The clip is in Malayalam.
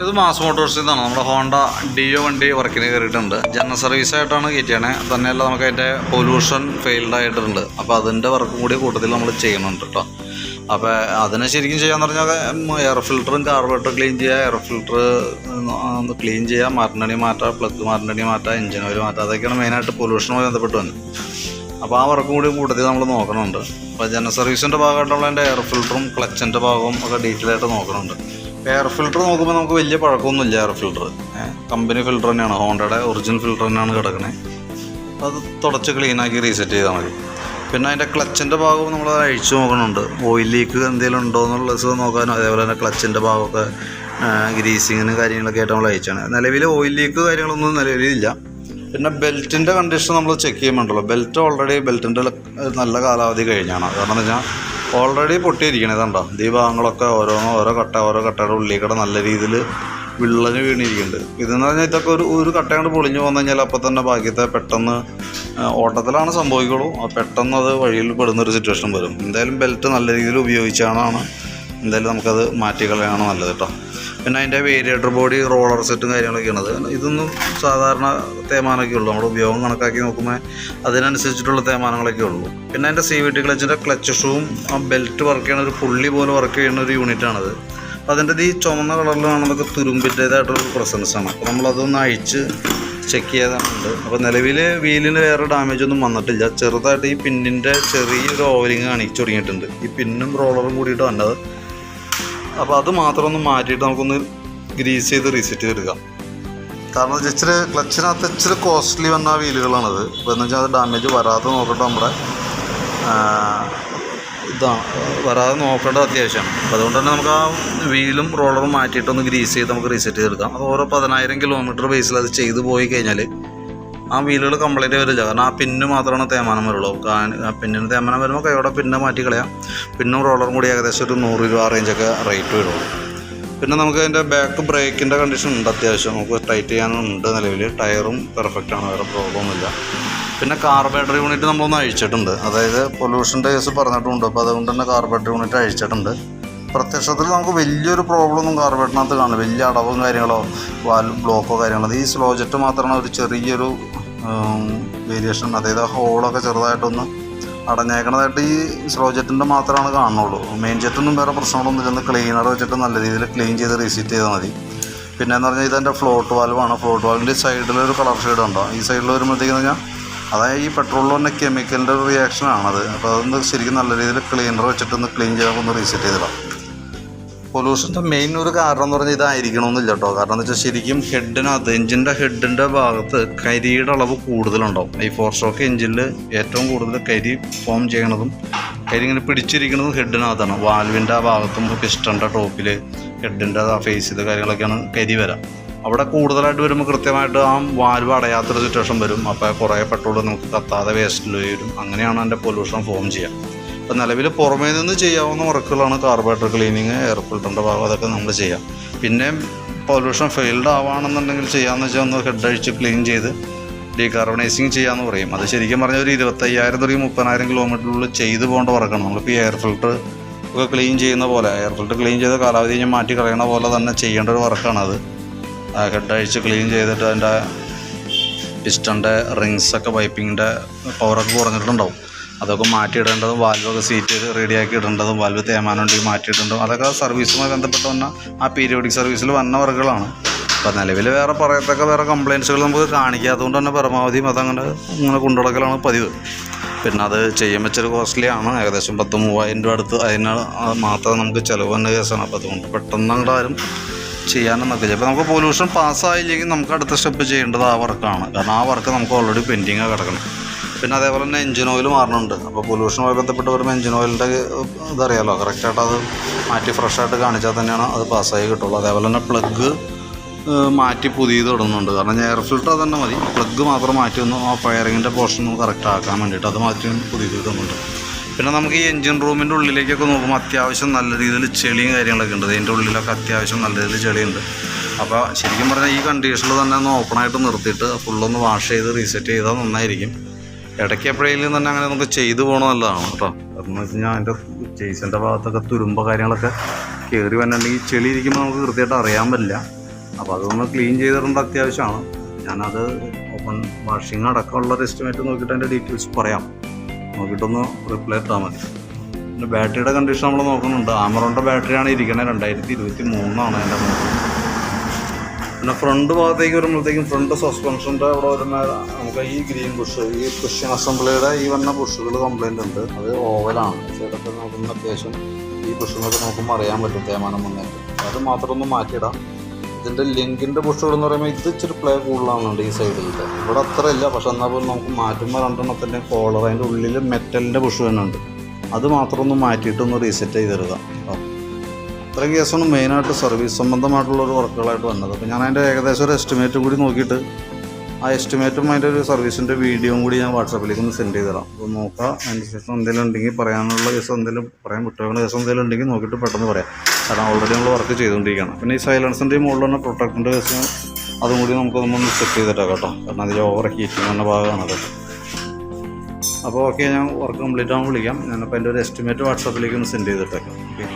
ഇത് മാസ് മോട്ടോഴ്സിൽ നിന്നാണ് നമ്മുടെ ഹോണ്ട ഡിയോ വണ്ടി വർക്കിന് കയറിയിട്ടുണ്ട്. ജനറൽ സർവീസ് ആയിട്ടാണ് കയറ്റിയാണ്. തന്നെയല്ല നമുക്ക് അതിന്റെ പൊല്യൂഷൻ ഫെയിൽഡ് ആയിട്ടുണ്ട്. അപ്പോൾ അതിന്റെ വർക്കും കൂടി കൂട്ടത്തിൽ നമ്മൾ ചെയ്യുന്നുണ്ട് കേട്ടോ അപ്പോൾ അതിനെ ശരിക്കും ചെയ്യാന്ന് പറഞ്ഞാൽ എയർ ഫിൽറ്ററും കാർബറേറ്റർ ക്ലീൻ ചെയ്യുക എയർ ഫിൽറ്റർ ഒന്ന് ക്ലീൻ ചെയ്യുക മാറ്റണി മാറ്റുക പ്ലഗ് മാറ്റണി മാറ്റുക എഞ്ചിൻ ഓയിൽ മാറ്റുക. അതൊക്കെയാണ് മെയിനായിട്ട് പൊല്യൂഷനുമായി ബന്ധപ്പെട്ട് വന്നത്. അപ്പോൾ ആ വർക്കും കൂടി കൂട്ടത്തിൽ നമ്മൾ നോക്കണുണ്ട്. അപ്പോൾ ജനറൽ സർവീസിന്റെ ഭാഗമായിട്ടുള്ള എന്റെ എയർ ഫിൽറ്ററും ക്ലച്ചിന്റെ ഭാഗവും ഒക്കെ ഡീറ്റെയിൽ ആയിട്ട് നോക്കണുണ്ട്. എയർ ഫിൽട്ടർ നോക്കുമ്പോൾ നമുക്ക് വലിയ പഴക്കമൊന്നുമില്ല എയർ ഫിൽട്ടർ കമ്പനി ഫിൽട്ടർ തന്നെയാണ്. ഹോണ്ടയുടെ ഒറിജിനൽ ഫിൽട്ടർ തന്നെയാണ് കിടക്കുന്നത് അത് തുടച്ച് ക്ലീനാക്കി റീസെറ്റ് ചെയ്താൽ മതി. പിന്നെ അതിന്റെ ക്ലച്ചിന്റെ ഭാഗവും നമ്മൾ അഴിച്ചു നോക്കണുണ്ട്. ഓയിൽ ലീക്ക് എന്തെങ്കിലും ഉണ്ടോ എന്നുള്ളത് നോക്കാനും അതേപോലെ തന്നെ ക്ലച്ചിന്റെ ഭാഗമൊക്കെ ഗ്രീസിങ്ങിന് കാര്യങ്ങളൊക്കെ ആയിട്ട് നമ്മൾ അയച്ചാണ് നിലവിൽ ഓയിൽ ലീക്ക് കാര്യങ്ങളൊന്നും നിലവിലില്ല പിന്നെ ബെൽറ്റിന്റെ കണ്ടീഷൻ നമ്മൾ ചെക്ക് ചെയ്യുമ്പോണ്ടല്ലോ ബെൽറ്റ് ഓൾറെഡി ബെൽറ്റിന്റെ നല്ല കാലാവധി കഴിഞ്ഞാണ്. കാരണം എന്ന് വെച്ചാൽ ഓൾറെഡി പൊട്ടിയിരിക്കണേ കണ്ടോ? ഈ ഭാഗങ്ങളൊക്കെ ഓരോന്നോ ഓരോ കട്ട ഓരോ കട്ടയുടെ ഉള്ളിൽ നല്ല രീതിയിൽ വിള്ളന് വീണിരിക്കുന്നുണ്ട്. ഇതെന്ന് പറഞ്ഞാൽ ഇതൊക്കെ ഒരു ഒരു കട്ട പൊളിഞ്ഞു വന്നു കഴിഞ്ഞാൽ അപ്പോൾ തന്നെ ബാക്കിയത്തെ പെട്ടെന്ന് ഓട്ടത്തിലാണ് സംഭവിക്കുള്ളൂ. പെട്ടെന്ന് അത് വഴിയിൽ പെടുന്ന ഒരു സിറ്റുവേഷൻ വരും. എന്തായാലും ബെൽറ്റ് നല്ല രീതിയിൽ ഉപയോഗിച്ചാണ് എന്തായാലും നമുക്കത് മാറ്റിക്കളയാണ് നല്ലത് കേട്ടോ. പിന്നെ അതിന്റെ വേരിയേറ്റർ ബോഡി റോളർ സെറ്റും കാര്യങ്ങളൊക്കെയാണ് അത് ഇതൊന്നും സാധാരണ തേമാനമൊക്കെ ഉള്ളൂ. നമ്മുടെ ഉപയോഗം കണക്കാക്കി നോക്കുമ്പോൾ അതിനനുസരിച്ചിട്ടുള്ള തേമാനങ്ങളൊക്കെ ഉള്ളൂ. പിന്നെ അതിന്റെ സി വി ടി ക്ലച്ചിന്റെ ക്ലച്ച് ഷൂവും ആ ബെൽറ്റ് വർക്ക് ചെയ്യുന്ന ഒരു പുള്ളി പോലെ വർക്ക് ചെയ്യുന്ന ഒരു യൂണിറ്റാണത് അതിന്റെ ഈ ചുമന്ന കളറിൽ കാണുന്നതൊക്കെ തുരുമ്പിന്റേതായിട്ടൊരു പ്രസൻസ് ആണ്. അപ്പോൾ നമ്മളതൊന്ന് അഴിച്ച് ചെക്ക് ചെയ്താണുണ്ട് അപ്പോൾ നിലവിൽ വീലിന് വേറെ ഡാമേജ് ഒന്നും വന്നിട്ടില്ല. ചെറുതായിട്ട് ഈ പിന്നിന്റെ ചെറിയൊരു ഓവലിങ് കാണിച്ചു തുടങ്ങിയിട്ടുണ്ട് ഈ പിന്നും റോളറും കൂടിയിട്ട് വന്നത് അപ്പോൾ അത് മാത്രം ഒന്ന് മാറ്റിയിട്ട് നമുക്കൊന്ന് ഗ്രീസ് ചെയ്ത് റീസെറ്റ് ചെയ്തെടുക്കാം കാരണം ഇച്ചിരി ക്ലച്ചിനകത്ത് ഇച്ചിരി കോസ്റ്റ്ലി വന്ന വീലുകളാണത്. അപ്പോൾ എന്ന് വെച്ചാൽ അത് ഡാമേജ് വരാതെ നോക്കട്ടെ നമ്മുടെ ഇതാണ് വരാതെ നോക്കേണ്ടത് അത്യാവശ്യമാണ് അപ്പോൾ അതുകൊണ്ട് തന്നെ നമുക്ക് ആ വീലും റോളറും മാറ്റിയിട്ടൊന്ന് ഗ്രീസ് ചെയ്ത് നമുക്ക് റീസെറ്റ് ചെയ്തെടുക്കാം. അത് ഓരോ പതിനായിരം കിലോമീറ്റർ ബേസിൽ അത് ചെയ്തു പോയി കഴിഞ്ഞാൽ ആ വീലുകൾ കംപ്ലീറ്റ് വരില്ല. കാരണം ആ പിന്ന് മാത്രമാണ് തേമാനം വരുള്ളൂ. ആ പിന്നിന് തേമാനം വരുമ്പോൾ കൈയോടെ പിന്നെ മാറ്റി കളയാം. പിന്നും റോളറും കൂടി ഏകദേശം ഒരു നൂറ് രൂപ റേഞ്ചൊക്കെ റേറ്റ് വരുള്ളൂ. പിന്നെ നമുക്ക് അതിന്റെ ബാക്ക് ബ്രേക്കിന്റെ കണ്ടീഷൻ ഉണ്ട് അത്യാവശ്യം. നമുക്ക് ടൈറ്റ് ചെയ്യാനുണ്ട് നിലവിൽ ടയറും പെർഫെക്റ്റ് ആണ്. വേറെ പ്രോബ്ലം ഒന്നുമില്ല. പിന്നെ കാർബേറ്റർ യൂണിറ്റ് നമ്മളൊന്ന് അഴിച്ചിട്ടുണ്ട്. അതായത് പൊല്യൂഷന്റെ കേസ് പറഞ്ഞിട്ടുണ്ട്. അപ്പോൾ അതുകൊണ്ട് തന്നെ കാർബേറ്റർ യൂണിറ്റ് അഴിച്ചിട്ടുണ്ട്. പ്രത്യക്ഷത്തിൽ നമുക്ക് വലിയൊരു പ്രോബ്ലം ഒന്നും കാർബേറ്റിനകത്ത് കാണില്ല വലിയ അടവും കാര്യങ്ങളോ വാൽ ബ്ലോക്കോ കാര്യങ്ങളോ. ഈ സ്ലോ ജെറ്റ് മാത്രമാണ് ഒരു ചെറിയൊരു വേരിയേഷൻ അതായത് ഹോളൊക്കെ ചെറുതായിട്ടൊന്ന് അടഞ്ഞേക്കണതായിട്ട് ഈ സ്ലോ ജെറ്റിന്റെ മാത്രമാണ് കാണുന്നുള്ളൂ. മെയിൻ ജെറ്റൊന്നും വേറെ പ്രശ്നങ്ങളൊന്നും ഇല്ലെന്ന് ക്ലീനർ വെച്ചിട്ട് നല്ല രീതിയിൽ ക്ലീൻ ചെയ്ത് റീസെറ്റ് ചെയ്താൽ മതി. പിന്നെ എന്ന് പറഞ്ഞാൽ ഇതെന്റെ ഫ്ലോട്ട് വാൽവാണ് ഫ്ലോട്ട് വാൽവിന്റെ സൈഡിലൊരു കളർ ഷെയ്ഡ് ഉണ്ടോ? ഈ സൈഡിൽ വരുമ്പോഴത്തേക്കെന്ന് പറഞ്ഞാൽ അതായത് ഈ പെട്രോളിൽ തന്നെ കെമിക്കലിന്റെ ഒരു റിയാക്ഷനാണത് അപ്പോൾ അതൊന്ന് ശരിക്കും നല്ല രീതിയിൽ ക്ലീനർ വെച്ചിട്ടൊന്ന് ക്ലീൻ ചെയ്യാൻ ഒന്ന് റീസെറ്റ് ചെയ്തിടാം. പൊല്യൂഷന്റെ മെയിൻ ഒരു കാരണം എന്ന് പറഞ്ഞാൽ ഇതായിരിക്കണമെന്നില്ല കേട്ടോ കാരണം എന്ന് വെച്ചാൽ ശരിക്കും ഹെഡിനകത്ത് എഞ്ചിന്റെ ഹെഡിന്റെ ഭാഗത്ത് കരിയുടെ അളവ് കൂടുതലുണ്ടാവും. ഈ ഫോർ സ്ട്രോക്ക് എഞ്ചിനിൽ ഏറ്റവും കൂടുതൽ കരി ഫോം ചെയ്യണതും കരി ഇങ്ങനെ പിടിച്ചിരിക്കുന്നതും ഹെഡിനകത്താണ് വാൽവിന്റെ ആ ഭാഗത്തും പിസ്റ്റന്റെ ടോപ്പിൽ ഹെഡിന്റെ ആ ഫേസിൽ കാര്യങ്ങളൊക്കെയാണ് കരി വരാം. അവിടെ കൂടുതലായിട്ട് വരുമ്പോൾ കൃത്യമായിട്ട് ആ വാൽവ് അടയാത്തൊരു സിറ്റുവേഷൻ വരും. അപ്പോൾ കുറേ പെട്രോൾ നമുക്ക് കത്താതെ വേസ്റ്റിൽ വരും. അങ്ങനെയാണ് അതിന്റെ പൊല്യൂഷൻ ഫോം ചെയ്യുക ഇപ്പം നിലവിൽ പുറമേ നിന്ന് ചെയ്യാവുന്ന വർക്കുകളാണ് കാർബറേറ്റർ ക്ലീനിങ് എയർ ഫിൽറ്ററിന്റെ ഭാഗം അതൊക്കെ നമ്മൾ ചെയ്യാം. പിന്നെ പൊല്യൂഷൻ ഫെയിൽഡ് ആവുകയാണെന്നുണ്ടെങ്കിൽ ചെയ്യാമെന്ന് വെച്ചാൽ ഒന്ന് ഹെഡ് അഴിച്ച് ക്ലീൻ ചെയ്ത് ഡീകാർബണൈസിങ് ചെയ്യാമെന്ന് പറയും. അത് ശരിക്കും പറഞ്ഞാൽ ഒരു ഇരുപത്തയ്യായിരം തുടങ്ങി മുപ്പതിനായിരം കിലോമീറ്ററിനുള്ളിൽ ചെയ്തു പോകേണ്ട വർക്കാണ്. നമ്മളിപ്പോൾ ഈ എയർ ഫിൽറ്റർ ഒക്കെ ക്ലീൻ ചെയ്യുന്ന പോലെ എയർ ഫിൽറ്റർ ക്ലീൻ ചെയ്ത് കാലാവധി കഴിഞ്ഞ് മാറ്റി കളയണ പോലെ തന്നെ ചെയ്യേണ്ട ഒരു വർക്കാണത് ഹെഡ് അഴിച്ച് ക്ലീൻ ചെയ്തിട്ട് അതിന്റെ പിസ്റ്റന്റെ റിങ്സൊക്കെ പൈപ്പിങ്ങിന്റെ പവറൊക്കെ കുറഞ്ഞിട്ടുണ്ടാവും. അതൊക്കെ മാറ്റിയിടേണ്ടതും വാൽവൊക്കെ സീറ്റ് റെഡിയാക്കി ഇടേണ്ടതും വാൽവ് തേമാനുണ്ടെങ്കിൽ മാറ്റിയിടേണ്ടതും അതൊക്കെ സർവീസുമായി ബന്ധപ്പെട്ട് വന്ന ആ പീരിയോഡിക് സർവീസിൽ വന്ന വർക്കുകളാണ്. അപ്പോൾ നിലവിൽ വേറെ പറയത്തക്ക വേറെ കംപ്ലയിൻസുകൾ നമുക്ക് കാണിക്കാത്തതുകൊണ്ട് തന്നെ പരമാവധിയും അതങ്ങനെ ഇങ്ങനെ കൊണ്ടുനടക്കലാണ് പതിവ്. പിന്നെ അത് ചെയ്യാൻ വെച്ചൊരു കോസ്റ്റ്ലി ആണ്. ഏകദേശം പത്ത് മൂവായിരം രൂപ അടുത്ത് അതിന് മാത്രം നമുക്ക് ചിലവ് തന്നെ കേസാണ് അപ്പോൾ അതുകൊണ്ട് പെട്ടെന്ന് അങ്ങോട്ട് ആരും ചെയ്യാനും നോക്കില്ല നമുക്ക് പൊല്യൂഷൻ പാസ്സായില്ലെങ്കിൽ നമുക്ക് അടുത്ത സ്റ്റെപ്പ് ചെയ്യേണ്ടത് ആ വർക്കാണ് കാരണം ആ വർക്ക് നമുക്ക് ഓൾറെഡി പെൻഡിങ്ങാണ് കിടക്കണം. പിന്നെ അതേപോലെ തന്നെ എഞ്ചിൻ ഓയിൽ മാറുന്നുണ്ട് അപ്പോൾ പൊല്യൂഷനുമായി ബന്ധപ്പെട്ട് വരുമ്പോൾ എഞ്ചിൻ ഓയിലിന്റെ ഇതറിയാലോ കറക്റ്റായിട്ട് അത് മാറ്റി ഫ്രഷായിട്ട് കാണിച്ചാൽ തന്നെയാണ് അത് പാസ്സായി കിട്ടുള്ളൂ. അതേപോലെ തന്നെ പ്ലഗ് മാറ്റി പുതിയത് ഇടുന്നുണ്ട്. കാരണം എയർ ഫിൽറ്റർ തന്നെ മതി. പ്ലഗ് മാത്രം മാറ്റി ഒന്ന് ആ ഫയറിങ്ങിന്റെ പോർഷൻ ഒന്ന് കറക്റ്റ് ആക്കാൻ വേണ്ടിയിട്ട് അത് മാറ്റി പുതിയ പുതിയത് ഇടുന്നുണ്ട്. പിന്നെ നമുക്ക് ഈ എഞ്ചിൻ റൂമിന്റെ ഉള്ളിലേക്കൊക്കെ നോക്കുമ്പോൾ അത്യാവശ്യം നല്ല രീതിയിൽ ചെളിയും കാര്യങ്ങളൊക്കെ ഉണ്ട്. ഇതിന്റെ ഉള്ളിലൊക്കെ അത്യാവശ്യം നല്ല രീതിയിൽ ചെളിയുണ്ട്. അപ്പോൾ ശരിക്കും പറഞ്ഞാൽ ഈ കണ്ടീഷനിൽ തന്നെ ഒന്ന് ഓപ്പണായിട്ട് നിർത്തിയിട്ട് ഫുള്ളൊന്ന് വാഷ് ചെയ്ത് റീസെറ്റ് ചെയ്താൽ നന്നായിരിക്കും. ഇടയ്ക്ക് എപ്പോഴെങ്കിലും തന്നെ അങ്ങനെ നമുക്ക് ചെയ്തു പോകണം നല്ലതാണ് കേട്ടോ. കാരണം വെച്ച് കഴിഞ്ഞാൽ അതിന്റെ ചേസിന്റെ ഭാഗത്തൊക്കെ തുരുമ്പ കാര്യങ്ങളൊക്കെ കയറി വന്നിട്ടുണ്ടെങ്കിൽ ചെളി ഇരിക്കുമ്പോൾ നമുക്ക് കൃത്യമായിട്ട് അറിയാൻ പറ്റില്ല. അപ്പോൾ അതൊന്ന് ക്ലീൻ ചെയ്തിടേണ്ട അത്യാവശ്യമാണ്. ഞാനത് ഓപ്പൺ വാഷിംഗ് അടക്കമുള്ള ഒരു എസ്റ്റിമേറ്റ് നോക്കിയിട്ട് അതിന്റെ ഡീറ്റെയിൽസ് പറയാം. നോക്കിയിട്ടൊന്ന് റിപ്ലൈ ഇട്ടാൽ മതി. പിന്നെ ബാറ്ററിയുടെ കണ്ടീഷൻ നമ്മൾ നോക്കുന്നുണ്ട്. ആമറോണിന്റെ ബാറ്ററിയാണ് ഇരിക്കുന്നത് രണ്ടായിരത്തി ഇരുപത്തി മൂന്നാണ് എന്റെ നോക്കുന്നത് പിന്നെ ഫ്രണ്ട് ഭാഗത്തേക്ക് വരുമ്പോഴത്തേക്കും ഫ്രണ്ട് സസ്പെൻഷന്റെ അവിടെ വരുന്ന നമുക്ക് ഈ ഗ്രീൻ ബുഷ് ഈ ക്രിസ്ത്യൻ അസംബ്ലിയുടെ ഈ വന്ന ബുഷുകൾ കംപ്ലൈന്റ് ഉണ്ട്. അത് ഓവലാണ് സൈഡൊക്കെ നോക്കുന്ന അത്യാവശ്യം ഈ ബുഷുകളൊക്കെ നമുക്ക് അറിയാൻ പറ്റും തേമാനം മുന്നേറ്റ്. അത് മാത്രം ഒന്ന് മാറ്റിയിടാം. ഇതിന്റെ ലിങ്കിന്റെ ബുഷുകൾ എന്ന് പറയുമ്പോൾ ഇത് ഇച്ചിരി പ്ലേ കൂടുതലാണുണ്ട് ഈ സൈഡിലത്തെ ഇവിടെ അത്ര ഇല്ല. പക്ഷെ എന്നാൽ പോലും നമുക്ക് മാറ്റുമ്പോൾ രണ്ടെണ്ണത്തിന്റെ കോളർ അതിന്റെ ഉള്ളിൽ മെറ്റലിന്റെ ബുഷ് തന്നെ ഉണ്ട്. അത് മാത്രം ഒന്ന് മാറ്റിയിട്ടൊന്ന് റീസെറ്റ് ചെയ്തെടുക്കാം. ഇത്രയും കേസാണ് മെയിനായിട്ട് സർവീസ് സംബന്ധമായിട്ടുള്ള ഒരു വർക്കുകളായിട്ട് വന്നത്. അപ്പോൾ ഞാൻ അതിന്റെ ഏകദേശം ഒരു എസ്റ്റിമേറ്റ് കൂടി നോക്കിയിട്ട് ആ എസ്റ്റിമേറ്റും അതിന്റെ ഒരു സർവീസിന്റെ വീഡിയോയും കൂടി ഞാൻ വാട്സാപ്പിലേക്ക് ഒന്ന് സെൻഡ് ചെയ്ത് തരാം അപ്പോൾ നോക്കാം അതിന് ശേഷം എന്തെങ്കിലും ഉണ്ടെങ്കിൽ പറയാനുള്ള കേസ് എന്തെങ്കിലും പറയാൻ വിട്ടുപോകുന്ന കേസ് എന്തെങ്കിലും ഉണ്ടെങ്കിൽ നോക്കിയിട്ട് പെട്ടെന്ന് പറയാം. കാരണം ഓൾറെഡി നമ്മൾ വർക്ക് ചെയ്തുകൊണ്ടിരിക്കുകയാണ്. പിന്നെ ഈ സൈലൻസിന്റെ മുകളിൽ തന്നെ പ്രൊട്ടക്ടിന്റെ കേസ് അതും കൂടി നമുക്ക് നമ്മൾ സെറ്റ് ചെയ്തിട്ടാണ് കേട്ടോ. കാരണം അതിൽ ഓവർ ഹീറ്റിംഗ് എന്ന ഭാഗമാണത് അപ്പോൾ ഓക്കെ ഞാൻ വർക്ക് കംപ്ലീറ്റ് ആകുമ്പോൾ വിളിക്കാം. ഞാനപ്പോൾ എന്റെ ഒരു എസ്റ്റിമേറ്റ് വാട്സാപ്പിലേക്ക് ഒന്ന് സെൻഡ് ചെയ്തിട്ടേക്കാം. ഓക്കെ